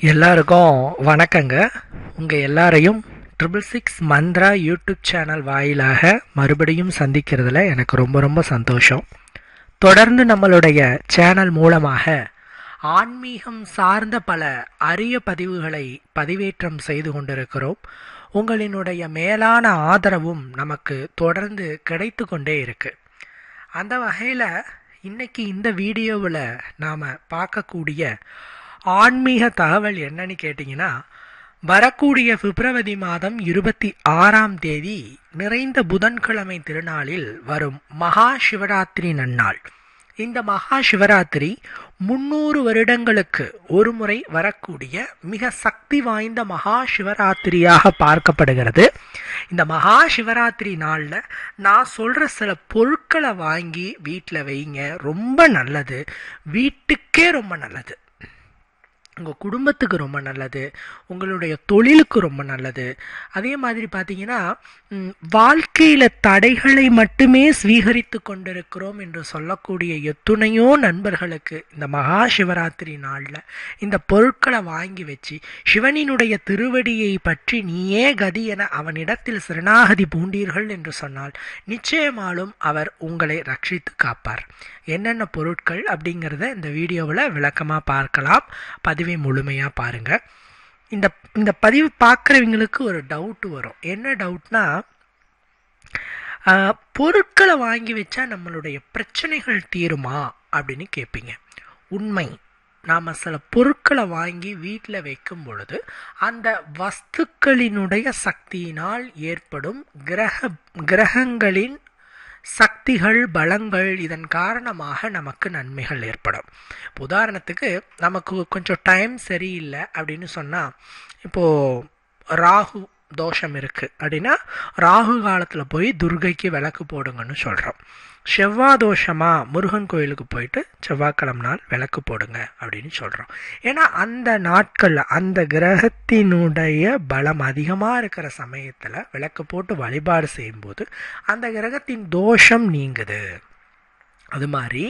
எல்லாருக்கும் வணக்கங்க. உங்கள் எல்லாரையும் triple six Mantra YouTube channel வாயிலாக மறுபடியும் சந்திக்கிறதுல எனக்கு ரொம்ப ரொம்ப சந்தோஷம். தொடர்ந்து நம்மளுடைய சேனல் மூலமாக ஆன்மீகம் சார்ந்த பல அரிய பதிவுகளை பதிவேற்றம் செய்து கொண்டிருக்கிறோம். உங்களினுடைய மேலான ஆதரவும் நமக்கு தொடர்ந்து கிடைத்து கொண்டே இருக்கு. அந்த வகையில் இன்னைக்கு இந்த வீடியோவில் நாம் பார்க்கக்கூடிய ஆன்மீக தகவல் என்னன்னு கேட்டிங்கன்னா வரக்கூடிய பிப்ரவரி மாதம் இருபத்தி ஆறாம் தேதி நிறைந்த புதன்கிழமை திருநாளில் வரும் மகா சிவராத்திரி நன்னாள். இந்த மகா சிவராத்திரி முன்னூறு வருடங்களுக்கு ஒரு முறை வரக்கூடிய மிக சக்தி வாய்ந்த மகா சிவராத்திரியாக பார்க்கப்படுகிறது. இந்த மகா சிவராத்திரி நாளில் நான் சொல்கிற சில பொருட்களை வாங்கி வீட்டில் வைங்க ரொம்ப நல்லது. வீட்டுக்கே ரொம்ப நல்லது. உங்கள் குடும்பத்துக்கு ரொம்ப நல்லது உங்களுடைய தொழிலுக்கு ரொம்ப நல்லது. அதே மாதிரி பார்த்தீங்கன்னா வாழ்க்கையில் தடைகளை மட்டுமே ஸ்வீகரித்து கொண்டிருக்கிறோம் என்று சொல்லக்கூடிய எத்துணையோ நண்பர்களுக்கு இந்த மகா சிவராத்திரி நாளில் இந்த பொருட்களை வாங்கி வச்சு சிவனினுடைய திருவடியை பற்றி நீயே கதி என அவனிடத்தில் சரணாகதி பூண்டீர்கள் என்று சொன்னால் நிச்சயமாலும் அவர் உங்களை ரட்சித்து காப்பார். என்னென்ன பொருட்கள் அப்படிங்கிறத இந்த வீடியோவில் விளக்கமாக பார்க்கலாம். பதிவை முழுமையாக பாருங்கள் இந்த இந்த பதிவு பார்க்குறவங்களுக்கு ஒரு டவுட் வரும். என்ன டவுட்னா பொருட்களை வாங்கி வச்சா நம்மளுடைய பிரச்சனைகள் தீருமா அப்படின்னு கேட்பீங்க. உண்மை. நாம் சில பொருட்களை வாங்கி வீட்டில் வைக்கும் பொழுது அந்த வஸ்துக்களினுடைய சக்தியினால் ஏற்படும் கிரக கிரகங்களின் சக்திகள் பலங்கள் இதன் காரணமாக நமக்கு நன்மைகள் ஏற்படும். உதாரணத்துக்கு நமக்கு கொஞ்சம் டைம் சரியில்லை அப்படின்னு சொன்னால் இப்போது ராகு தோஷம் இருக்குது அப்படின்னா ராகு காலத்தில் போய் துர்கைக்கு விளக்கு போடுங்கன்னு சொல்கிறோம் செவ்வாய் தோஷமாக முருகன் கோயிலுக்கு போயிட்டு செவ்வாய்க்கிழமை நாள் விளக்கு போடுங்க அப்படின்னு சொல்கிறோம் ஏன்னா அந்த நாட்களில் அந்த கிரகத்தினுடைய பலம் அதிகமாக இருக்கிற சமயத்தில் விளக்கு போட்டு வழிபாடு செய்யும்போது அந்த கிரகத்தின் தோஷம் நீங்குது. அது மாதிரி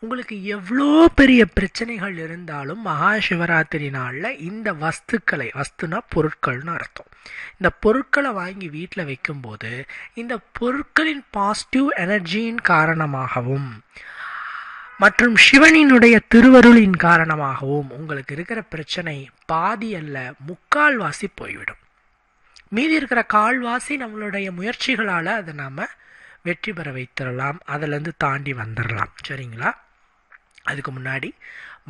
உங்களுக்கு எவ்வளோ பெரிய பிரச்சனைகள் இருந்தாலும் மகா சிவராத்திரி நாளில் இந்த வஸ்துக்களை வஸ்துனா பொருட்கள்னு அர்த்தம். இந்த பொருட்களை வாங்கி வீட்டில் வைக்கும்போது இந்த பொருட்களின் பாசிட்டிவ் எனர்ஜியின் காரணமாகவும் மற்றும் சிவனினுடைய திருவருளின் காரணமாகவும் உங்களுக்கு இருக்கிற பிரச்சனை பாதி அல்ல முக்கால்வாசி போய்விடும். மீதி இருக்கிற கால்வாசி நம்மளுடைய முயற்சிகளால் அதை நாம் வெற்றி பெற வைத்திடலாம் அதிலேருந்து தாண்டி வந்துடலாம். சரிங்களா? அதுக்கு முன்னாடி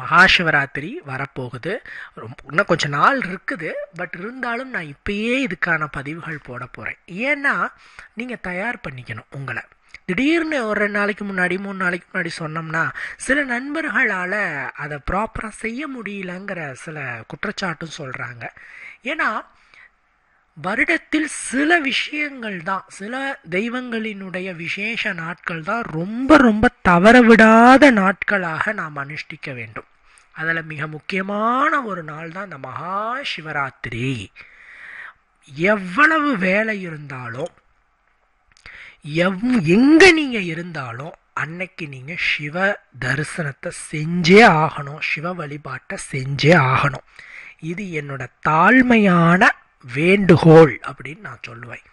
மகாசிவராத்திரி வரப்போகுது. ரொம்ப இன்னும் கொஞ்சம் நாள் இருக்குது. பட் இருந்தாலும் நான் இப்பயே இதுக்கான பதிவுகள் போட போகிறேன் ஏன்னா நீங்கள் தயார் பண்ணிக்கணும் உங்களை. திடீர்னு ஒரு ரெண்டு நாளைக்கு முன்னாடி மூணு நாளைக்கு முன்னாடி சொன்னோம்னா சில நண்பர்களால் அதை ப்ராப்பராக செய்ய முடியலங்கிற சில குற்றச்சாட்டும் சொல்கிறாங்க ஏன்னா வருடத்தில் சில விஷயங்கள் தான் சில தெய்வங்களினுடைய விசேஷ நாட்கள் தான் ரொம்ப ரொம்ப தவறவிடாத நாட்களாக நாம் அனுஷ்டிக்க வேண்டும். அதில் மிக முக்கியமான ஒரு நாள் தான் இந்த மகா சிவராத்திரி. எவ்வளவு வேலை இருந்தாலும் எவ் எங்கே நீங்கள் இருந்தாலும் அன்னைக்கு நீங்கள் சிவ தரிசனத்தை செஞ்சே ஆகணும் சிவ வழிபாட்டை செஞ்சே ஆகணும். இது என்னோட தாழ்மையான வேண்டுகோள் அப்படின்னு நான் சொல்லுவேன்.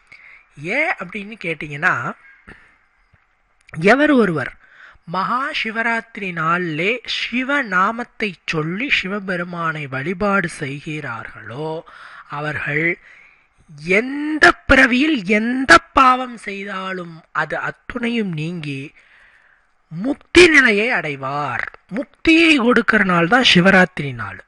ஏன் அப்படின்னு கேட்டிங்கன்னா எவர் ஒருவர் மகா சிவராத்திரி நாளிலே சிவநாமத்தை சொல்லி சிவபெருமானை வழிபாடு செய்கிறார்களோ அவர்கள் எந்த பிறவியில் எந்த பாவம் செய்தாலும் அது அத்துணையும் நீங்கி முக்தி நிலையை அடைவார். முக்தியை கொடுக்கிற நாள் தான் சிவராத்திரி நாள்.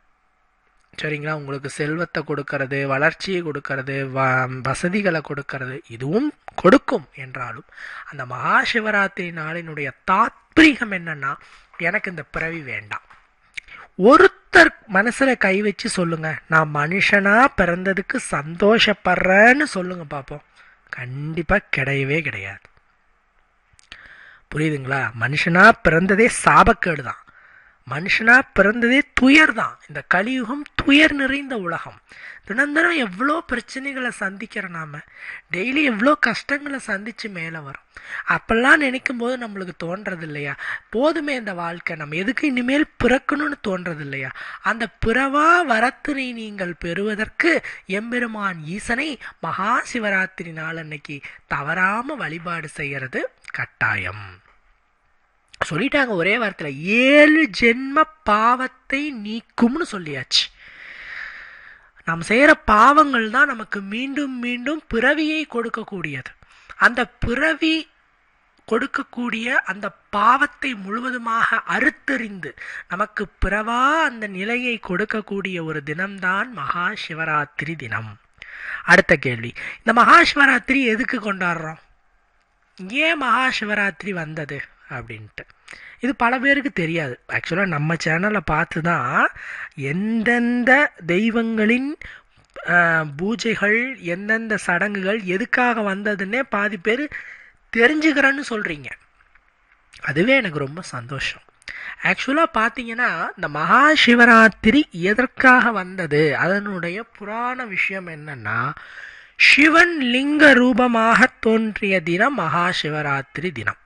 சரிங்களா? உங்களுக்கு செல்வத்தை கொடுக்கறது வளர்ச்சியை கொடுக்கறது வ வசதிகளை கொடுக்கறது இதுவும் கொடுக்கும் என்றாலும் அந்த மகா சிவராத்திரி நாளினுடைய தாத்பரிகம் என்னன்னா எனக்கு இந்த பிறவி வேண்டாம். ஒருத்தர் மனசில் கை வச்சு சொல்லுங்க நான் மனுஷனாக பிறந்ததுக்கு சந்தோஷப்படுறேன்னு சொல்லுங்க பார்ப்போம் கண்டிப்பாக கிடையவே கிடையாது. புரியுதுங்களா? மனுஷனா பிறந்ததே சாபக்கேடு தான் மனுஷனாக பிறந்ததே துயர் தான் இந்த கலியுகம் துயர் நிறைந்த உலகம். தினந்தனம் எவ்வளோ பிரச்சனைகளை சந்திக்கிற நாம டெய்லி எவ்வளோ கஷ்டங்களை சந்தித்து மேலே வரும். அப்பெல்லாம் நினைக்கும் போது நம்மளுக்கு தோன்றது இல்லையா போதுமே இந்த வாழ்க்கை நம்ம எதுக்கு இனிமேல் பிறக்கணும்னு தோன்றது இல்லையா அந்த பிறவா வரத்தினை நீங்கள் பெறுவதற்கு எம்பெருமான் ஈசனை மகா சிவராத்திரி நாள் அன்னைக்கு தவறாமல் வழிபாடு செய்கிறது கட்டாயம். சொல்லிட்டாங்க ஒரே வாரத்தில் ஏழு ஜென்ம பாவத்தை நீக்கும்னு சொல்லியாச்சு. நாம் செய்கிற பாவங்கள் தான் நமக்கு மீண்டும் மீண்டும் பிறவியை கொடுக்கக்கூடியது. அந்த பிறவி கொடுக்கக்கூடிய அந்த பாவத்தை முழுவதுமாக அறுத்தறிந்து நமக்கு பிறவா அந்த நிலையை கொடுக்கக்கூடிய ஒரு தினம்தான் மகா சிவராத்திரி தினம். அடுத்த கேள்வி இந்த மகா சிவராத்திரி எதுக்கு கொண்டாடுறோம்? ஏன் மகா சிவராத்திரி வந்தது? அப்படின்ட்டு. இது பல பேருக்கு தெரியாது. ஆக்சுவலாக நம்ம சேனலை பார்த்து தான் எந்தெந்த தெய்வங்களின் பூஜைகள் எந்தெந்த சடங்குகள் எதுக்காக வந்ததுன்னே பாதி பேர் தெரிஞ்சுக்கிறேன்னு சொல்கிறீங்க அதுவே எனக்கு ரொம்ப சந்தோஷம். ஆக்சுவலாக பார்த்தீங்கன்னா இந்த மகா சிவராத்திரி எதற்காக வந்தது? அதனுடைய புராண விஷயம் என்னென்னா சிவன் லிங்க ரூபமாக தோன்றிய தினம் மகா சிவராத்திரி தினம்.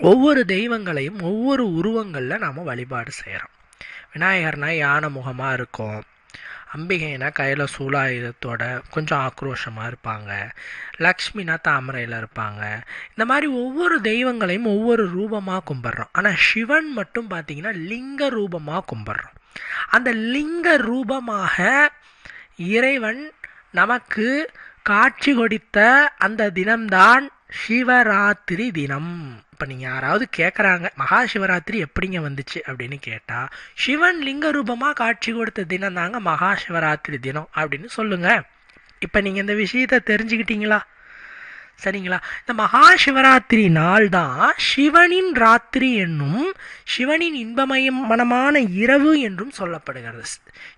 ஒவ்வொரு தெய்வங்களையும் ஒவ்வொரு உருவங்களில் நாம் வழிபாடு செய்கிறோம் விநாயகர்னா யானை முகமாக இருக்கும். அம்பிகைனா கையில் சூலாயுதத்தோட கொஞ்சம் ஆக்ரோஷமாக இருப்பாங்க. லக்ஷ்மினா தாமரையில் இருப்பாங்க. இந்த மாதிரி ஒவ்வொரு தெய்வங்களையும் ஒவ்வொரு ரூபமாக கும்பிட்றோம். ஆனால் சிவன் மட்டும் பார்த்தீங்கன்னா லிங்க ரூபமாக கும்பிட்றோம். அந்த லிங்க ரூபமாக இறைவன் நமக்கு காட்சி கொடுத்த அந்த தினம்தான் சிவராத்திரி தினம். இப்போ நீங்கள் யாராவது கேட்குறாங்க மகா சிவராத்திரி எப்படிங்க வந்துச்சு? அப்படின்னு கேட்டால் சிவன் லிங்க ரூபமாக காட்சி கொடுத்த தினம் தாங்க மகா சிவராத்திரி தினம் அப்படின்னு சொல்லுங்கள் இப்போ நீங்கள் இந்த விஷயத்தை தெரிஞ்சுக்கிட்டீங்களா? சரிங்களா? இந்த மகா சிவராத்திரி நாள் தான் சிவனின் ராத்திரி என்னும் சிவனின் இன்பமயம் மனமான இரவு என்றும் சொல்லப்படுகிறது.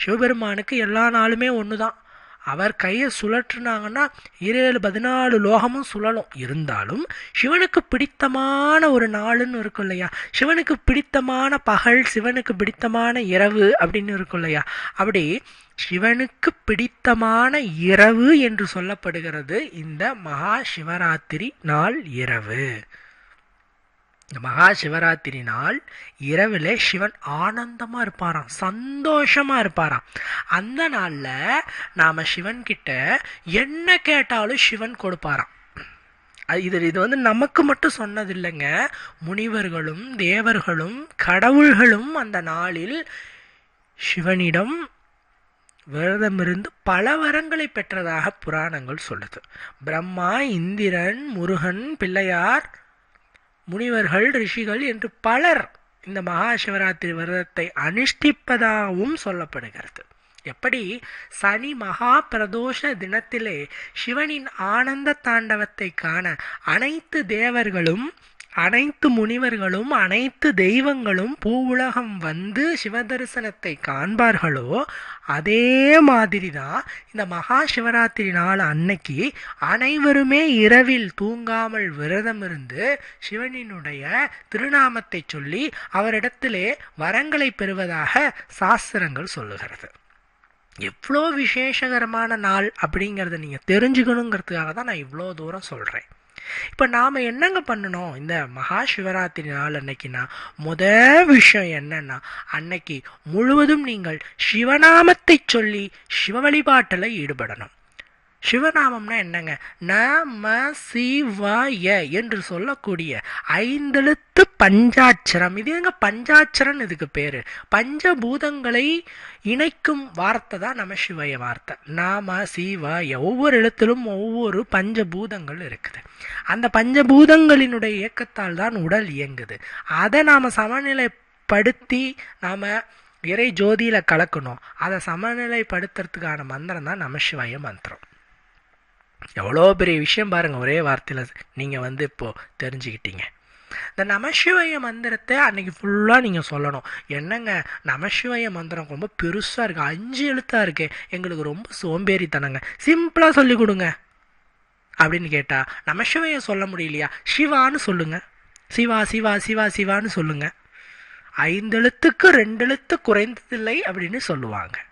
சிவபெருமானுக்கு எல்லா நாளுமே ஒன்று தான் அவர் கையை சுழற்றுனாங்கன்னா இருபது பதினாலு லோகமும் சுழலும். இருந்தாலும் சிவனுக்கு பிடித்தமான ஒரு நாளுன்னு இருக்கும் இல்லையா? சிவனுக்கு பிடித்தமான பகல் சிவனுக்கு பிடித்தமான இரவு அப்படின்னு இருக்கும் இல்லையா? அப்படி சிவனுக்கு பிடித்தமான இரவு என்று சொல்லப்படுகிறது இந்த மகா சிவராத்திரி நாள் இரவு. இந்த மகா சிவராத்திரி நாள் இரவில் சிவன் ஆனந்தமாக இருப்பாராம் சந்தோஷமாக இருப்பாராம். அந்த நாளில் நாம் சிவன்கிட்ட என்ன கேட்டாலும் சிவன் கொடுப்பாராம். அது இது இது வந்து நமக்கு மட்டும் சொன்னது இல்லைங்க முனிவர்களும் தேவர்களும் கடவுள்களும் அந்த நாளில் சிவனிடம் விரதமிருந்து பல வரங்களை பெற்றதாக புராணங்கள் சொல்லுது. பிரம்மா இந்திரன் முருகன் பிள்ளையார் முனிவர்கள் ரிஷிகள் என்று பலர் இந்த மகா சிவராத்திரி விரதத்தை அனுஷ்டிப்பதாகவும் சொல்லப்படுகிறது. எப்படி? சனி மகா பிரதோஷ தினத்திலே சிவனின் ஆனந்த தாண்டவத்தை காண அனைத்து தேவர்களும் அனைத்து முனிவர்களும் அனைத்து தெய்வங்களும் பூவுலகம் வந்து சிவதரிசனத்தை காண்பார்களோ அதே மாதிரி தான் இந்த மகா சிவராத்திரி நாள் அன்னைக்கு அனைவருமே இரவில் தூங்காமல் விரதம் இருந்து சிவனினுடைய திருநாமத்தை சொல்லி அவரிடத்திலே வரங்களை பெறுவதாக சாஸ்திரங்கள் சொல்லுகிறது. எவ்வளோ விசேஷகரமான நாள் அப்படிங்கிறத நீங்கள் தெரிஞ்சுக்கணுங்கிறதுக்காக தான் நான் இவ்வளோ தூரம் சொல்கிறேன் இப்போ நாம் என்னங்க பண்ணணும்? இந்த மகா சிவராத்திரி நாள் அன்னைக்குன்னா முத விஷயம் என்னன்னா அன்னைக்கு முழுவதும் நீங்கள் சிவநாமத்தை சொல்லி சிவ வழிபாட்டில் ஈடுபடணும். சிவநாமம்னா என்னங்க? நம சிவாய என்று சொல்லக்கூடிய ஐந்தெழுத்து பஞ்சாட்சரம். இது எங்க பஞ்சாட்சரம் இதுக்கு பேரு. பஞ்சபூதங்களை இணைக்கும் வார்த்தை தான் நம்ம சிவய வார்த்தை. நாம சிவாய ஒவ்வொரு எழுத்திலும் ஒவ்வொரு பஞ்சபூதங்கள் இருக்குது. அந்த பஞ்சபூதங்களினுடைய இயக்கத்தால் தான் உடல் இயங்குது. அதை நாம் சமநிலைப்படுத்தி நாம் இறை ஜோதியில் கலக்கணும். அதை சமநிலைப்படுத்துறதுக்கான மந்திரம் தான் நமசிவாய மந்திரம். எவ்வளோ பெரிய விஷயம் பாருங்கள் ஒரே வார்த்தையில் நீங்கள் வந்து இப்போது தெரிஞ்சுக்கிட்டீங்க. இந்த நமசிவய மந்திரத்தை அன்னைக்கு ஃபுல்லாக நீங்கள் சொல்லணும். என்னங்க? நமசிவய மந்திரம் ரொம்ப பெருசாக இருக்குது அஞ்சு எழுத்தாக இருக்குது எங்களுக்கு ரொம்ப சோம்பேறித்தனங்க. சிம்பிளாக சொல்லி கொடுங்க. அப்படின்னு கேட்டால் நமசிவயம் சொல்ல முடியலையா? சிவான்னு சொல்லுங்கள் சிவா சிவா சிவா சிவான்னு சொல்லுங்க. ஐந்தெழுத்துக்கு ரெண்டெழுத்து குறைந்ததில்லை அப்படின்னு சொல்லுவாங்க.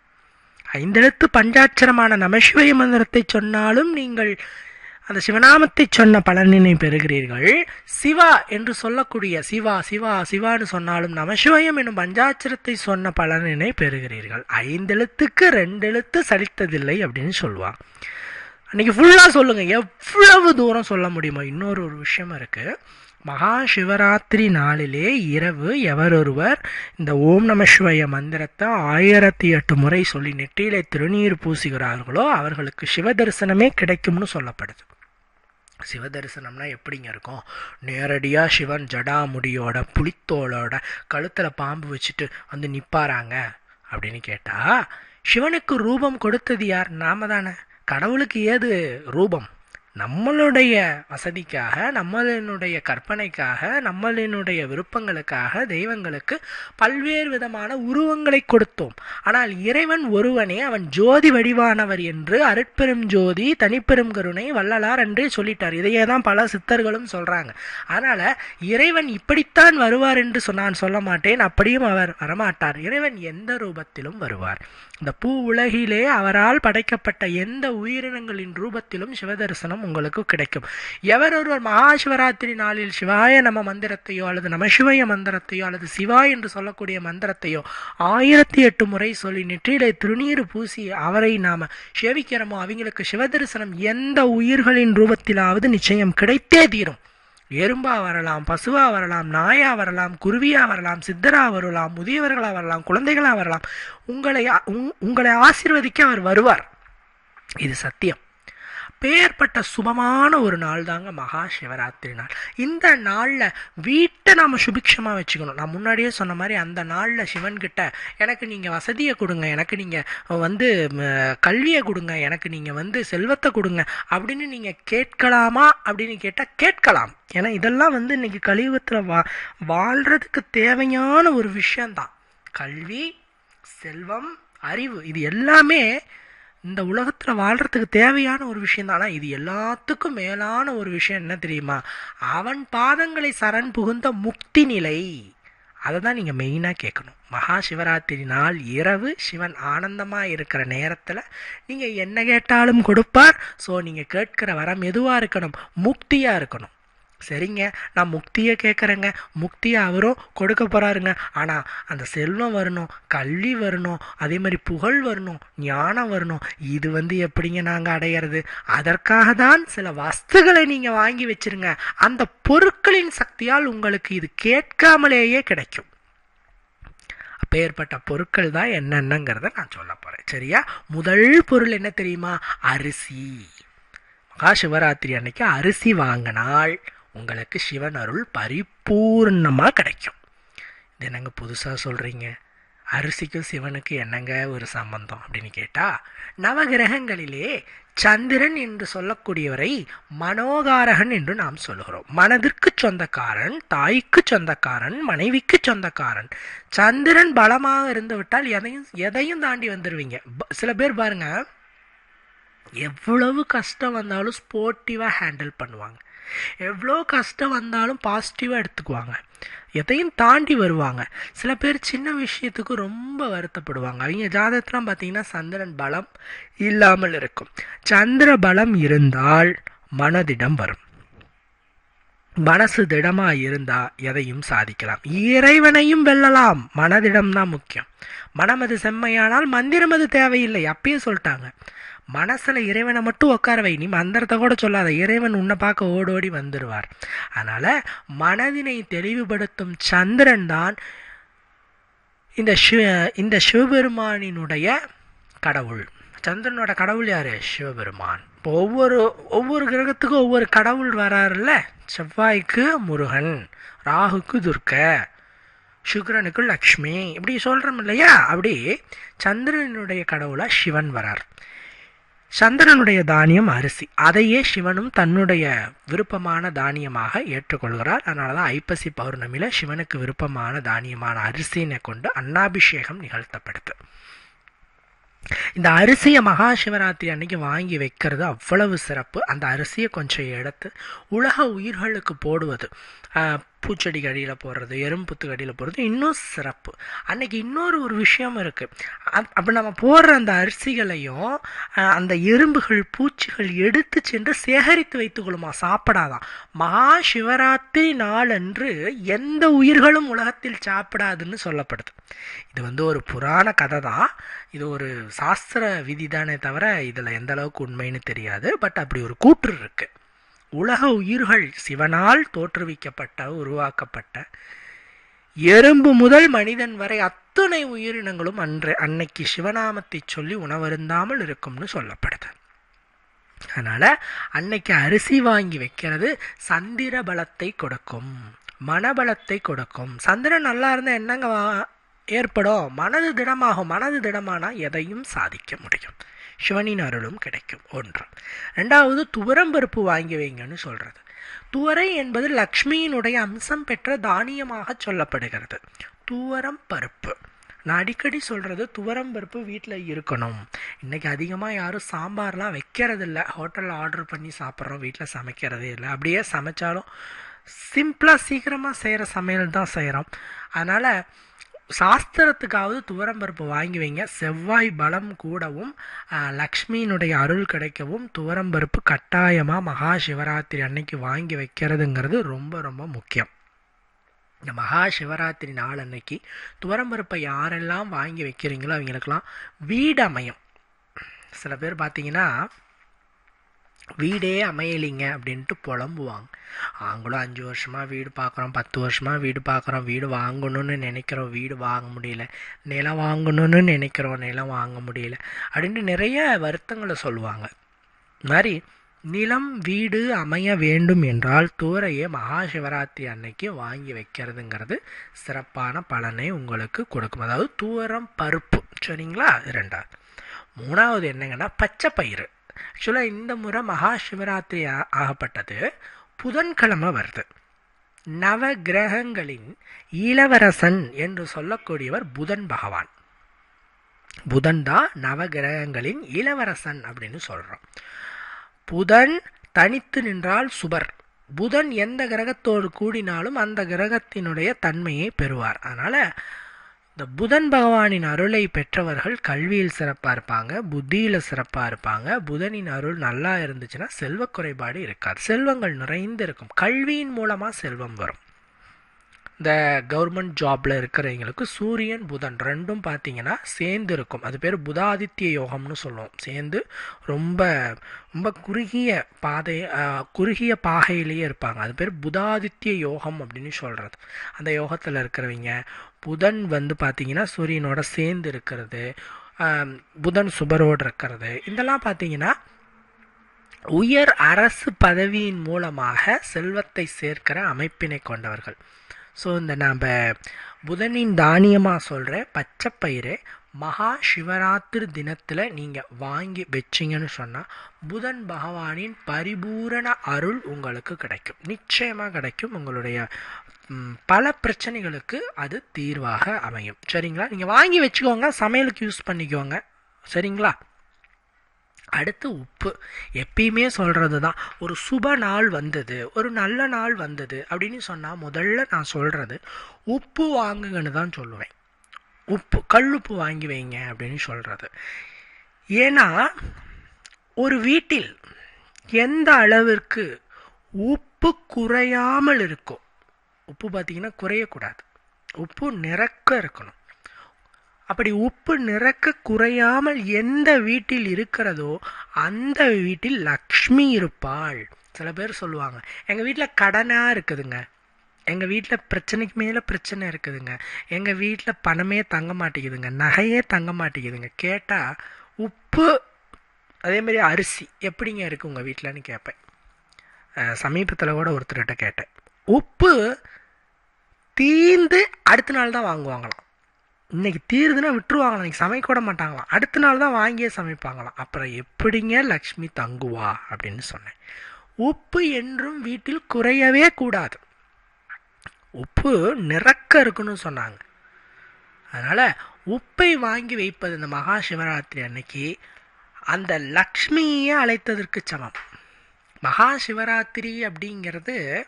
ஐந்தெழுத்து பஞ்சாட்சரமான நமசிவய மந்திரத்தை சொன்னாலும் நீங்கள் அந்த சிவநாமத்தை சொன்ன பலனினை பெறுகிறீர்கள். சிவா என்று சொல்லக்கூடிய சிவா சிவா சிவான்னு சொன்னாலும் நமசிவயம் என்னும் பஞ்சாட்சரத்தை சொன்ன பலனினை பெறுகிறீர்கள். ஐந்தெழுத்துக்கு ரெண்டெழுத்து சலித்ததில்லை அப்படின்னு சொல்லுவான். அன்றைக்கி ஃபுல்லாக சொல்லுங்கள் எவ்வளவு தூரம் சொல்ல முடியுமோ இன்னொரு ஒரு விஷயம் இருக்குது மகா சிவராத்திரி நாளிலே இரவு எவரொருவர் இந்த ஓம் நமசிவய மந்திரத்தை ஆயிரத்தி எட்டு முறை சொல்லி நெற்றியிலே திருநீர் பூசுகிறார்களோ அவர்களுக்கு சிவ தரிசனமே கிடைக்கும்னு சொல்லப்படுது. சிவ தரிசனம்னா எப்படிங்க இருக்கும்? நேரடியாக சிவன் ஜடாமுடியோட புளித்தோளோட கழுத்தில் பாம்பு வச்சுட்டு வந்து நிற்பாராங்க அப்படின்னு கேட்டால் சிவனுக்கு ரூபம் கொடுத்தது யார்? நாம தானே. கடவுளுக்கு ஏது ரூபம்? நம்மளுடைய வசதிக்காக நம்மளினுடைய கற்பனைக்காக நம்மளினுடைய விருப்பங்களுக்காக தெய்வங்களுக்கு பல்வேறு விதமான உருவங்களை கொடுத்தோம். ஆனால் இறைவன் ஒருவனே அவன் ஜோதி வடிவானவர் என்று அருட்பெரும் ஜோதி தனிப்பெரும் கருணை வள்ளலார் என்றே சொல்லிட்டார். இதையே தான் பல சித்தர்களும் சொல்கிறாங்க அதனால் இறைவன் இப்படித்தான் வருவார் என்று நான் சொல்ல மாட்டேன். அப்படியும் அவர் வரமாட்டார். இறைவன் எந்த ரூபத்திலும் வருவார். இந்த பூ உலகிலே அவரால் படைக்கப்பட்ட எந்த உயிரினங்களின் ரூபத்திலும் சிவதரிசனம் உங்களுக்கு கிடைக்கும். எவர் ஒருவர் மகா சிவராத்திரி நாளில் சிவாய நம மந்திரத்தையோ அல்லது நமசிவய மந்திரத்தையோ அல்லது சிவா என்று சொல்லக்கூடிய மந்திரத்தையோ ஆயிரத்தி எட்டு முறை சொல்லி நெற்றியிலே திருநீர் பூசி அவரை நாம சேவிக்கிறோமோ அவங்களுக்கு சிவதரிசனம் எந்த உயிர்களின் ரூபத்திலாவது நிச்சயம் கிடைத்தே தீரும். எறும்பா வரலாம் பசுவா வரலாம் நாயா வரலாம் குருவியா வரலாம் சித்தரா வரலாம் முதியவர்களா வரலாம் குழந்தைகளா வரலாம். உங்களை உங்களை ஆசிர்வதிக்க அவர் வருவார். இது சத்தியம். அப்பேற்பட்ட சுபமான ஒரு நாள் தாங்க மகா சிவராத்திரி நாள். இந்த நாளில் வீட்டை நாம் சுபிக்ஷமாக வச்சுக்கணும். நான் முன்னாடியே சொன்ன மாதிரி அந்த நாளில் சிவன்கிட்ட எனக்கு நீங்கள் வசதியை கொடுங்க. எனக்கு நீங்கள் வந்து கல்வியை கொடுங்க. எனக்கு நீங்கள் வந்து செல்வத்தை கொடுங்க. அப்படின்னு நீங்கள் கேட்கலாமா? அப்படின்னு கேட்டால் கேட்கலாம். ஏன்னா இதெல்லாம் வந்து இன்றைக்கி கலியுகத்தில் வா வாழ்கிறதுக்கு தேவையான ஒரு விஷயந்தான் கல்வி செல்வம் அறிவு இது எல்லாமே இந்த உலகத்தில் வாழ்கிறதுக்கு தேவையான ஒரு விஷயம் இது எல்லாத்துக்கும் மேலான ஒரு விஷயம் என்ன தெரியுமா? அவன் பாதங்களை சரண் புகுந்த முக்தி நிலை. அதை தான் நீங்கள் மெயினாக கேட்கணும் மகா சிவராத்திரி நாள் இரவு சிவன் ஆனந்தமாக இருக்கிற நேரத்தில் நீங்கள் என்ன கேட்டாலும் கொடுப்பார். ஸோ நீங்கள் கேட்கிற வரம் எதுவாக இருக்கணும்? முக்தியாக இருக்கணும். சரிங்க நான் முக்தியை கேட்குறேங்க முக்தியை அவரும் கொடுக்க போகிறாருங்க ஆனால் அந்த செல்வம் வரணும் கல்வி வரணும் அதே மாதிரி புகழ் வரணும் ஞானம் வரணும். இது வந்து எப்படிங்க நாங்கள் அடையிறது? அதற்காக தான் சில வஸ்துகளை நீங்கள் வாங்கி வச்சிருங்க. அந்த பொருட்களின் சக்தியால் உங்களுக்கு இது கேட்காமலேயே கிடைக்கும். அப்பேற்பட்ட பொருட்கள் தான் என்னென்னங்கிறத நான் சொல்ல போகிறேன் சரியா? முதல் பொருள் என்ன தெரியுமா? அரிசி. மகா சிவராத்திரி அன்னைக்கு அரிசி வாங்கினால் உங்களுக்கு சிவன் அருள் பரிபூர்ணமாக கிடைக்கும். இது என்னங்க புதுசாக சொல்கிறீங்க அரிசிக்கும் சிவனுக்கு என்னங்க ஒரு சம்பந்தம் அப்படின்னு கேட்டால் நவகிரகங்களிலே சந்திரன் என்று சொல்லக்கூடியவரை மனோகாரகன் என்று நாம் சொல்லுகிறோம். மனதிற்கு சொந்தக்காரன் தாய்க்கு சொந்தக்காரன் மனைவிக்கு சொந்தக்காரன். சந்திரன் பலமாக இருந்து விட்டால் எதையும் எதையும் தாண்டி வந்துடுவீங்க சில பேர் பாருங்க எவ்வளவு கஷ்டம் வந்தாலும் ஸ்போர்ட்டிவாக ஹேண்டில் பண்ணுவாங்க. எவ்வளோ கஷ்டம் வந்தாலும் பாசிட்டிவாக எடுத்துக்குவாங்க. எதையும் தாண்டி வருவாங்க. சில பேர் சின்ன விஷயத்துக்கு ரொம்ப வருத்தப்படுவாங்க. அவங்க ஜாதகத்தெலாம் பார்த்தீங்கன்னா சந்திரன் பலம் இல்லாமல் இருக்கும். சந்திர பலம் இருந்தால் மனதிடம் வரும். மனசு திடமாக இருந்தால் எதையும் சாதிக்கலாம். இறைவனையும் வெல்லலாம். மனதிடம் தான் முக்கியம். மனம் அது செம்மையானால் மந்திரம் அது தேவையில்லை. அப்பயே சொல்லிட்டாங்க. மனசில் இறைவனை மட்டும் உட்கார வை. நீ மந்திரத்தை கூட சொல்லாத. இறைவன் உன்னை பார்க்க ஓடோடி வந்துடுவார் அதனால் மனதினை தெளிவுபடுத்தும் சந்திரன் தான் இந்த சிவ இந்த சிவபெருமானினுடைய கடவுள். சந்திரனோட கடவுள் யார்? சிவபெருமான். இப்போ ஒவ்வொரு ஒவ்வொரு கிரகத்துக்கும் ஒவ்வொரு கடவுள் வராருல்ல? செவ்வாய்க்கு முருகன் ராகுக்கு துர்க்க சுக்கிரனுக்கு லக்ஷ்மி. இப்படி சொல்கிறோம் இல்லையா? அப்படி சந்திரனுடைய கடவுளாக சிவன் வரார். சந்திரனுடைய தானியம் அரிசி. அதையே சிவனும் தன்னுடைய விருப்பமான தானியமாக ஏற்றுக்கொள்கிறார். அதனால தான் ஐப்பசி பௌர்ணமியில் சிவனுக்கு விருப்பமான தானியமான அரிசினை கொண்டு அன்னாபிஷேகம் நிகழ்த்தப்படுது. இந்த அரிசியை மகா சிவராத்திரி அன்னைக்கு வாங்கி வைக்கிறது அவ்வளவு சிறப்பு. அந்த அரிசியை கொஞ்சம் எடுத்து உலக உயிர்களுக்கு போடுவது. பூச்செடிக்கு அடியில் போடுறது எறும்புத்துக்கு அடியில் போடுறது இன்னும் சிறப்பு. அன்னைக்கு இன்னொரு ஒரு விஷயம் இருக்குது அப்போ நம்ம போடுற அந்த அரிசிகளையும் அந்த எறும்புகள் பூச்சிகள் எடுத்து சென்று சேகரித்து வைத்துக்கொள்ளுமா சாப்பிடாதான். மகா சிவராத்திரி நாளன்று எந்த உயிர்களும் உலகத்தில் சாப்பிடாதுன்னு சொல்லப்படுது. இது வந்து ஒரு புராண கதை தான் இது ஒரு சாஸ்திர விதி தானே தவிர இதில் எந்த அளவுக்கு உண்மைன்னு தெரியாது. பட் அப்படி ஒரு கூற்று இருக்குது உலக உயிர்கள் சிவனால் தோற்றுவிக்கப்பட்ட உருவாக்கப்பட்ட எறும்பு முதல் மனிதன் வரை அத்தனை உயிரினங்களும் அன்று அன்னைக்கு சிவநாமத்தை சொல்லி உணவருந்தாமல் இருக்கும்னு சொல்லப்படுது. அதனால் அன்னைக்கு அரிசி வாங்கி வைக்கிறது சந்திர பலத்தை கொடுக்கும் மனபலத்தை கொடுக்கும். சந்திரன் நல்லா இருந்தால் என்னங்க வா- ஏற்படும்? மனது திடமாகும். மனது திடமானால் எதையும் சாதிக்க முடியும். சிவனின் அருளும் கிடைக்கும். ஒன்று. ரெண்டாவது துவரம்பருப்பு வாங்கி வைங்கன்னு சொல்கிறது துவரை என்பது லக்ஷ்மியினுடைய அம்சம் பெற்ற தானியமாக சொல்லப்படுகிறது. துவரம் பருப்பு. நான் அடிக்கடி சொல்கிறது துவரம் பருப்பு வீட்டில் இருக்கணும். இன்றைக்கி அதிகமாக யாரும் சாம்பார்லாம் வைக்கிறது இல்லை ஹோட்டலில் ஆர்டர் பண்ணி சாப்பிட்றோம் வீட்டில் சமைக்கிறதே இல்லை. அப்படியே சமைச்சாலும் சிம்பிளாக சீக்கிரமாக செய்கிற சமையல் தான் செய்கிறோம் அதனால் சாஸ்திரத்துக்காவது துவரம்பருப்பு வாங்கி வைங்க. செவ்வாய் பலம் கூடவும் லக்ஷ்மியினுடைய அருள் கிடைக்கவும் துவரம்பருப்பு கட்டாயமாக மகா சிவராத்திரி அன்னைக்கு வாங்கி வைக்கிறதுங்கிறது ரொம்ப ரொம்ப முக்கியம். இந்த மகா சிவராத்திரி நாள் அன்னைக்கு துவரம்பருப்பை யாரெல்லாம் வாங்கி வைக்கிறீங்களோ அவங்களுக்கெல்லாம் வீடு அமையும் சில பேர் பார்த்தீங்கன்னா வீடே அமையலிங்க அப்படின்ட்டு புலம்புவாங்க. நாங்களும் அஞ்சு வருஷமாக வீடு பார்க்குறோம் பத்து வருஷமாக வீடு பார்க்குறோம் வீடு வாங்கணும்னு நினைக்கிறோம் வீடு வாங்க முடியல. நிலம் வாங்கணும்னு நினைக்கிறோம் நிலம் வாங்க முடியல. அப்படின்ட்டு நிறைய வருத்தங்களை சொல்லுவாங்க. மாதிரி நிலம் வீடு அமைய வேண்டும் என்றால் தூரையே மகா சிவராத்திரி அன்னைக்கு வாங்கி வைக்கிறதுங்கிறது சிறப்பான பலனை உங்களுக்கு கொடுக்கும். அதாவது தூரம் பருப்பு சரிங்களா? ரெண்டாவது. மூணாவது என்னங்கன்னா பச்சை பயிறு ஆக்சுவலாக இந்த முறை மகா சிவராத்திரி ஆகப்பட்டது. புதன்கிழமை வருது. நவ கிரகங்களின் இளவரசன் என்று சொல்லக்கூடியவர் புதன் பகவான். புதன் தான் நவ கிரகங்களின் இளவரசன் அப்படின்னு சொல்கிறோம் புதன் தனித்து நின்றால் சுபர். புதன் எந்த கிரகத்தோடு கூடினாலும் அந்த கிரகத்தினுடைய தன்மையை பெறுவார். அதனால இந்த புதன் பகவானின் அருளை பெற்றவர்கள் கல்வியில் சிறப்பாக இருப்பாங்க புத்தியில் சிறப்பாக இருப்பாங்க. புதனின் அருள் நல்லா இருந்துச்சுன்னா செல்வ குறைபாடு இருக்காது. செல்வங்கள் நிறைந்து இருக்கும். கல்வியின் மூலமாக செல்வம் வரும். இந்த கவர்மெண்ட் ஜாப்ல இருக்கிறவங்களுக்கு சூரியன் புதன் ரெண்டும் பார்த்தீங்கன்னா சேர்ந்து இருக்கும். அது பேர் புதாதித்ய யோகம்னு சொல்லுவோம். சேர்ந்து ரொம்ப ரொம்ப குறுகிய பாதை குறுகிய பாகையிலேயே இருப்பாங்க. அது பேர் புதாதித்ய யோகம் அப்படின்னு சொல்கிறது அந்த யோகத்தில் இருக்கிறவங்க புதன் வந்து பார்த்தீங்கன்னா சூரியனோட சேர்ந்து இருக்கிறது புதன் சுபரோடு இருக்கிறது. இதெல்லாம் பார்த்தீங்கன்னா உயர் அரசு பதவியின் மூலமாக செல்வத்தை சேர்க்கிற அமைப்பினை கொண்டவர்கள். ஸோ இந்த நாம் புதனின் தானியமாக சொல்கிற பச்சைப்பயிறு மகா சிவராத்திரி தினத்தில் நீங்கள் வாங்கி வச்சிங்கன்னு சொன்னால் புதன் பகவானின் பரிபூரண அருள் உங்களுக்கு கிடைக்கும். நிச்சயமாக கிடைக்கும். உங்களுடைய பல பிரச்சனைகளுக்கு அது தீர்வாக அமையும். சரிங்களா? நீங்கள் வாங்கி வச்சுக்கோங்க. சமையலுக்கு யூஸ் பண்ணிக்கோங்க. சரிங்களா? அடுத்து உப்பு. எப்பயுமே சொல்கிறது தான் ஒரு சுப நாள் வந்தது ஒரு நல்ல நாள் வந்தது அப்படின்னு சொன்னால் முதல்ல நான் சொல்கிறது உப்பு வாங்குங்கன்னு தான் சொல்லுவேன். உப்பு கல்லுப்பு வாங்கி வைங்க அப்படின்னு சொல்கிறது ஏன்னா ஒரு வீட்டில் எந்த அளவிற்கு உப்பு குறையாமல் இருக்கோ உப்பு பார்த்தீங்கன்னா குறையக்கூடாது. உப்பு நிறக்க இருக்கணும். அப்படி உப்பு நிறக்க குறையாமல் எந்த வீட்டில் இருக்கிறதோ அந்த வீட்டில் லக்ஷ்மி இருப்பாள். சில பேர் சொல்லுவாங்க எங்கள் வீட்டில் கடனாக இருக்குதுங்க. எங்கள் வீட்டில் பிரச்சனைக்கு மேலே பிரச்சனை இருக்குதுங்க. எங்கள் வீட்டில் பணமே தங்க மாட்டேங்குதுங்க. நகையே தங்க மாட்டேங்குதுங்க. கேட்டால் உப்பு அதே மாதிரி அரிசி எப்படிங்க இருக்குது உங்கள் வீட்டிலன்னு கேட்பேன் சமீபத்தில் கூட ஒருத்தர்கிட்ட கேட்டேன். உப்பு தீந்து அடுத்த நாள் தான் வாங்குவாங்களாம். இன்னைக்கு தீருதுன்னா விட்டுருவாங்களாம். இன்றைக்கி சமைக்க கூட மாட்டாங்களாம். அடுத்த நாள் தான் வாங்கியே சமைப்பாங்களாம். அப்புறம் எப்படிங்க லக்ஷ்மி தங்குவா அப்படின்னு சொன்னேன். உப்பு என்றும் வீட்டில் குறையவே கூடாது. உப்பு நிறக்க இருக்குன்னு சொன்னாங்க. அதனால் உப்பை வாங்கி வைப்பது இந்த மகா சிவராத்திரி அன்னைக்கு அந்த லக்ஷ்மியே அழைத்ததற்கு சமம். மகா சிவராத்திரி அப்படிங்கிறது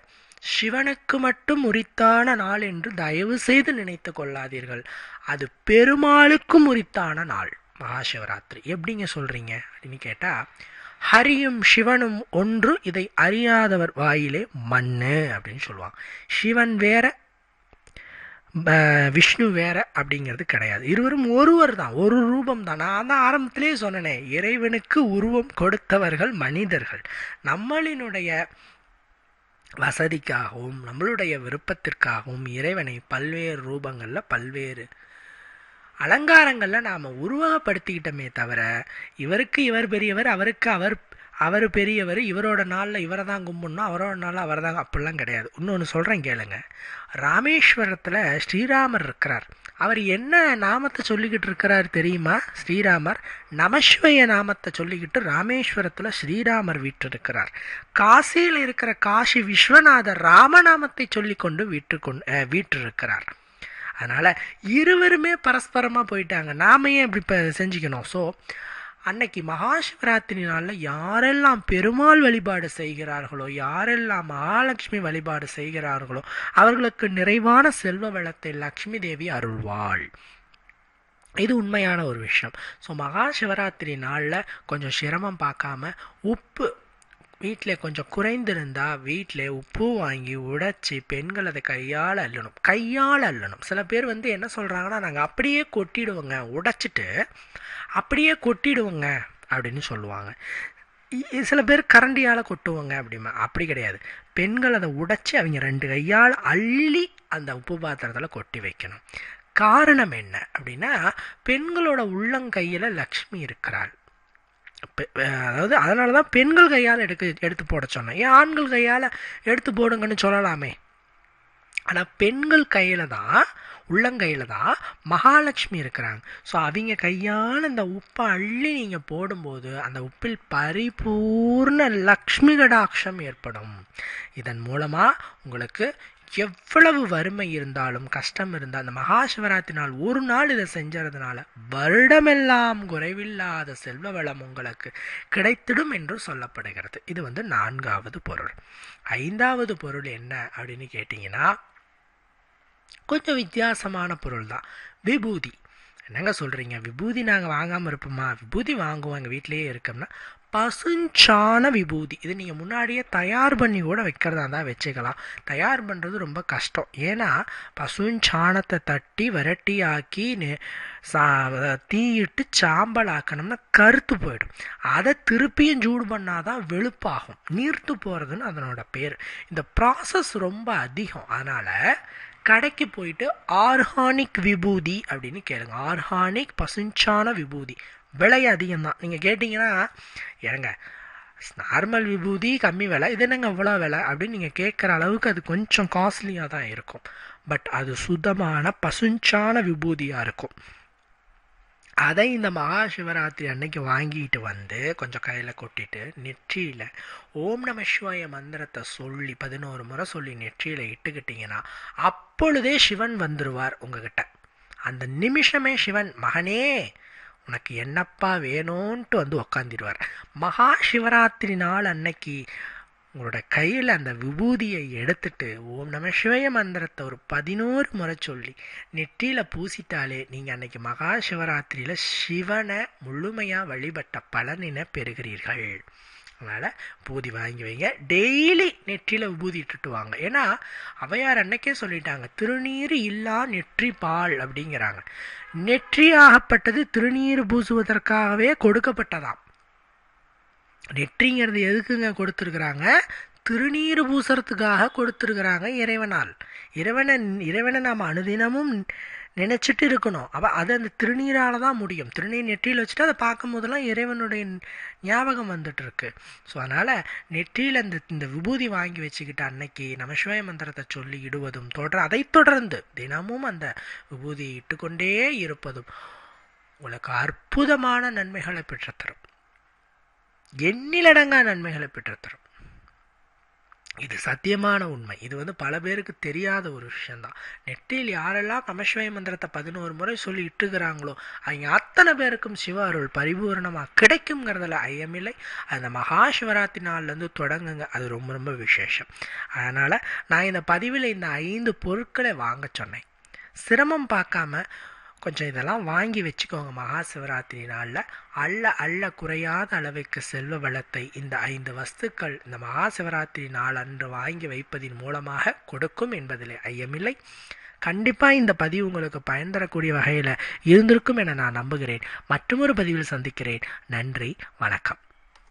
சிவனுக்கு மட்டும் உரித்தான நாள் என்று தயவு செய்து நினைத்து கொள்ளாதீர்கள். அது பெருமாளுக்கும் உரித்தான நாள். மகாசிவராத்திரி எப்படிங்க சொல்கிறீங்க அப்படின்னு கேட்டால் ஹரியும் சிவனும் ஒன்று இதை அறியாதவர் வாயிலே மண்ணு அப்படின்னு சொல்லுவாங்க. சிவன் வேற விஷ்ணு வேற அப்படிங்கிறது கிடையாது. இருவரும் ஒருவர் தான் ஒரு ரூபம் தான். நான் தான் ஆரம்பத்திலே சொன்னனே இறைவனுக்கு உருவம் கொடுத்தவர்கள் மனிதர்கள். நம்மளினுடைய வசதிக்காகவும் நம்மளுடைய விருப்பத்திற்காகவும் இறைவனை பல்வேறு ரூபங்களில் பல்வேறு அலங்காரங்களில் நாம் உருவகப்படுத்திக்கிட்டோமே தவிர இவருக்கு இவர் பெரியவர் அவருக்கு அவர் அவர் பெரியவர் இவரோட நாளில் இவரை தான் கும்பிடணும் அவரோட நாளில் அவர் தான் அப்படிலாம் கிடையாது. இன்னொன்று சொல்கிறேன் கேளுங்க. ராமேஸ்வரத்தில் ஸ்ரீராமர் இருக்கிறார். அவர் என்ன நாமத்தை சொல்லிக்கிட்டு இருக்கிறார் தெரியுமா? ஸ்ரீராமர் நமஸ்வய நாமத்தை சொல்லிக்கிட்டு ராமேஸ்வரத்தில் ஸ்ரீராமர் வீற்றிருக்கிறார். காசியில் இருக்கிற காசி விஸ்வநாதர் ராமநாமத்தை சொல்லிக்கொண்டு வீட்டு கொண்டு வீற்றிருக்கிறார். அதனால் இருவருமே பரஸ்பரமாக போயிட்டாங்க. நாம ஏன் இப்படி இப்போ செஞ்சுக்கணும்? ஸோ அன்னைக்கு மகாசிவராத்திரி நாளில் யாரெல்லாம் பெருமாள் வழிபாடு செய்கிறார்களோ யாரெல்லாம் மகாலட்சுமி வழிபாடு செய்கிறார்களோ அவர்களுக்கு நிறைவான செல்வ வளத்தை லக்ஷ்மி தேவி அருள்வாள். இது உண்மையான ஒரு விஷயம். ஸோ மகா சிவராத்திரி நாளில் கொஞ்சம் சிரமம் பார்க்காம உப்பு வீட்டில் கொஞ்சம் குறைந்திருந்தா வீட்டில் உப்பு வாங்கி உடைச்சி பெண்கள் அதை கையால் அள்ளணும். கையால் அள்ளணும். சில பேர் வந்து என்ன சொல்கிறாங்கன்னா நாங்கள் அப்படியே கொட்டிடுவோங்க உடைச்சிட்டு அப்படியே கொட்டிடுவோங்க அப்படின்னு சொல்லுவாங்க. இ- சில பேர் கரண்டியால் கொட்டுவாங்க அப்படிமா அப்படி கிடையாது. பெண்கள் அதை உடைச்சி அவங்க ரெண்டு கையால் அள்ளி அந்த உப்பு பாத்திரத்தில் கொட்டி வைக்கணும். காரணம் என்ன அப்படின்னா பெண்களோட உள்ளங்கையில் லக்ஷ்மி இருக்கிறாள். அதாவது அதனால தான் பெண்கள் கையால் எடுக்க எடுத்து போட சொன்னேன். ஏன் ஆண்கள் கையால் எடுத்து போடுங்கன்னு சொல்லலாமே. ஆனால் பெண்கள் கையில் தான் உள்ளங்கையில் தான் மகாலட்சுமி இருக்கிறாங்க. ஸோ அவங்க கையால் இந்த உப்பை அள்ளி நீங்கள் போடும்போது அந்த உப்பில் பரிபூர்ண லக்ஷ்மி கடாட்சம் ஏற்படும். இதன் மூலமாக உங்களுக்கு எவ்வளவு வறுமை இருந்தாலும் கஷ்டம் இருந்தால் அந்த மகா சிவராத்திரி நாள் ஒரு நாள் இதை செஞ்சதுனால வருடமெல்லாம் குறைவில்லாத செல்வ வளம் உங்களுக்கு கிடைத்திடும் என்று சொல்லப்படுகிறது. இது வந்து நான்காவது பொருள். ஐந்தாவது பொருள் என்ன அப்படின்னு கேட்டிங்கன்னா கொஞ்சம் வித்தியாசமான பொருள் தான். விபூதி. என்னங்க சொல்கிறீங்க விபூதி நாங்கள் வாங்காமல் இருப்போமா? விபூதி வாங்குவோம். எங்கள் வீட்டிலேயே இருக்கோம்னா பசுஞ்சாண விபூதி. இது நீங்கள் முன்னாடியே தயார் பண்ணி கூட வைக்கிறதா இருந்தால் வச்சுக்கலாம். தயார் பண்ணுறது ரொம்ப கஷ்டம். ஏன்னா பசுஞ்சாணத்தை தட்டி விரட்டி ஆக்கி நெ- சா தீயிட்டு சாம்பல் ஆக்கணும்னா கருத்து போயிடும். அதை திருப்பியும் சூடு பண்ணாதான் வெளுப்பாகும். நீர்த்து போகிறதுன்னு அதனோட பேர். இந்த ப்ராசஸ் ரொம்ப அதிகம். அதனால் கடைக்கு போயிட்டு ஆர்கானிக் விபூதி அப்படின்னு கேளுங்க. ஆர்கானிக் பசுஞ்சான விபூதி. விலை அதிகம்தான் நீங்கள் கேட்டிங்கன்னா ஏங்க நார்மல் விபூதி கம்மி விலை இது என்னங்க இவ்வளோ விலை? அப்படின்னு நீங்கள் கேட்குற அளவுக்கு அது கொஞ்சம் காஸ்ட்லியாக தான் இருக்கும். பட் அது சுத்தமான பசுஞ்சான விபூதியாக இருக்கும். அதை இந்த மகா சிவராத்திரி அன்னைக்கு வாங்கிட்டு வந்து கொஞ்சம் கையில் கொட்டிட்டு நெற்றியில் ஓம் நம சிவாய மந்திரத்தை சொல்லி பதினோரு முறை சொல்லி நெற்றியில் இட்டுக்கிட்டிங்கன்னா அப்பொழுதே சிவன் வந்துடுவார் உங்ககிட்ட. அந்த நிமிஷமே சிவன் மகனே உனக்கு என்னப்பா வேணும்ன்ட்டு வந்து உக்காந்துருவார் மகா சிவராத்திரி நாள் அன்னைக்கு உங்களோட கையில் அந்த விபூதியை எடுத்துட்டு ஓம் நம சிவய மந்திரத்தை ஒரு பதினோரு முறை சொல்லி நெற்றியில் பூசிட்டாலே நீங்கள் அன்னைக்கு மகா சிவராத்திரியில் சிவனை முழுமையாக வழிபட்ட பலனினை பெறுகிறீர்கள். அதனால் பூதி வாங்கி வைங்க. டெய்லி நெற்றியில் விபூதி இட்டுட்டு வாங்க. ஏன்னா அவையார் அன்னைக்கே சொல்லிட்டாங்க திருநீர் இல்லா நெற்றி பால் அப்படிங்கிறாங்க. நெற்றியாகப்பட்டது திருநீர் பூசுவதற்காகவே கொடுக்கப்பட்டதாம். நெற்றிங்கிறது எதுக்குங்க கொடுத்துருக்குறாங்க? திருநீர் பூசறதுக்காக கொடுத்துருக்குறாங்க இறைவனால். இறைவனை இறைவனை நாம் அனுதினமும் நினச்சிட்டு இருக்கணும். அப்போ அது அந்த திருநீரால் தான் முடியும். திருநீர் நெற்றியில் வச்சுட்டு அதை பார்க்கும் போதெல்லாம் இறைவனுடைய ஞாபகம் வந்துட்டு இருக்கு ஸோ அதனால் நெற்றியில் அந்த இந்த விபூதி வாங்கி வச்சுக்கிட்ட அன்னைக்கு நமசிவாய மந்திரத்தை சொல்லி இடுவதும் தொடர் அதைத் தொடர்ந்து தினமும் அந்த விபூதியை இட்டுக்கொண்டே இருப்பதும் உங்களுக்கு அற்புதமான நன்மைகளை பெற்றுத்தரும். எண்ணிலடங்கா நன்மைகளை பெற்றுத்தரும். இது சத்தியமான உண்மை. இது வந்து பல பேருக்கு தெரியாத ஒரு விஷயந்தான் நெற்றியில் யாரெல்லாம் நமசிவய மந்திரத்தை பதினோரு முறை சொல்லி இட்டுக்கிறாங்களோ அவங்க அத்தனை பேருக்கும் சிவ அருள் பரிபூரணமாக கிடைக்குங்கிறதுல ஐயமில்லை. அந்த மகா சிவராத்திரி நாள்லேருந்து தொடங்குங்க. அது ரொம்ப ரொம்ப விசேஷம். அதனால் நான் இந்த பதிவில் இந்த ஐந்து பொருட்களை வாங்க சொன்னேன். சிரமம் பார்க்காம கொஞ்சம் இதெல்லாம் வாங்கி வச்சுக்கோங்க மகா சிவராத்திரி நாளில். அள்ள அள்ள குறையாத அளவுக்கு செல்வ வளத்தை இந்த ஐந்து வஸ்துக்கள் இந்த மகா சிவராத்திரி நாள் அன்று வாங்கி வைப்பதின் மூலமாக கொடுக்கும் என்பதில் ஐயமில்லை. கண்டிப்பாக இந்த பதிவு உங்களுக்கு பயன் தரக்கூடிய வகையில் இருந்திருக்கும் என நான் நம்புகிறேன். மற்றொரு பதிவில் சந்திக்கிறேன். நன்றி வணக்கம்.